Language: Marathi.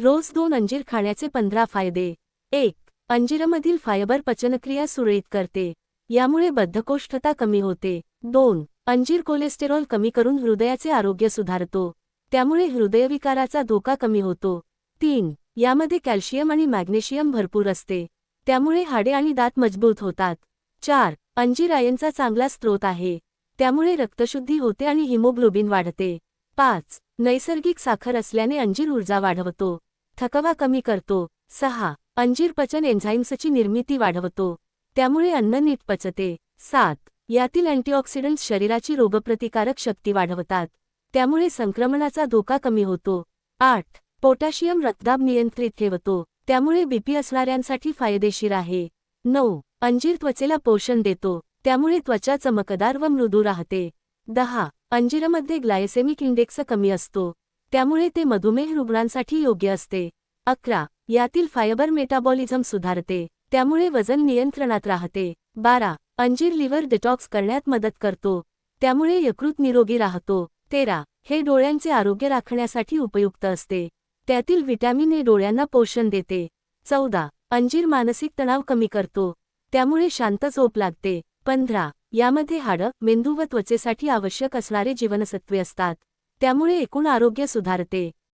रोज दोन अंजीर खाण्याचे पंधरा फायदे. एक अंजिरामधील फायबर पचनक्रिया सुरळीत करते. यामुळे बद्धकोष्ठता कमी होते. दोन अंजीर कोलेस्टेरॉल कमी करून हृदयाचे आरोग्य सुधारतो. त्यामुळे हृदयविकाराचा धोका कमी होतो. तीन यामध्ये कॅल्शियम आणि मॅग्नेशियम भरपूर असते. त्यामुळे हाडे आणि दात मजबूत होतात. चार अंजीर आयनचा चांगला स्रोत आहे. त्यामुळे रक्तशुद्धी होते आणि हिमोग्लोबिन वाढते. पाच नैसर्गिक साखर असल्याने अंजीर ऊर्जा वाढवतो. थकवा कमी करतो. सहा. अंजीर पचन एन्झाईम्सची निर्मिती वाढवतो. त्यामुळे अन्न नीट पचते. सात. यातील अँटीऑक्सिडंट्स शरीराची रोगप्रतिकारक शक्ती वाढवतात. त्यामुळे संक्रमणाचा धोका कमी होतो. आठ. पोटॅशियम रक्तदाब नियंत्रित ठेवतो. त्यामुळे बीपी असणाऱ्यांसाठी फायदेशीर आहे. नऊ. अंजीर त्वचेला पोषण देतो. त्यामुळे त्वचा चमकदार व मृदू राहते. दहा. अंजीरमध्ये ग्लायसेमिक इंडेक्स कमी असतो. त्यामुळे ते मधुमेह रुग्णांसाठी योग्य असते. अकरा. यातील फायबर मेटाबॉलिझम सुधारते. त्यामुळे वजन नियंत्रणात राहते. बारा. अंजीर लिव्हर डिटॉक्स करण्यात मदत करतो. त्यामुळे यकृत निरोगी राहतो. तेरा. हे डोळ्यांचे आरोग्य राखण्यासाठी उपयुक्त असते. त्यातील व्हिटॅमिन ए डोळ्यांना पोषण देते. चौदा. अंजीर मानसिक तणाव कमी करतो. त्यामुळे शांत झोप लागते. पंधरा. यामध्ये हाडं मेंदू व त्वचेसाठी आवश्यक असणारे जीवनसत्वे असतात. त्यामुळे एकूण आरोग्य सुधारते.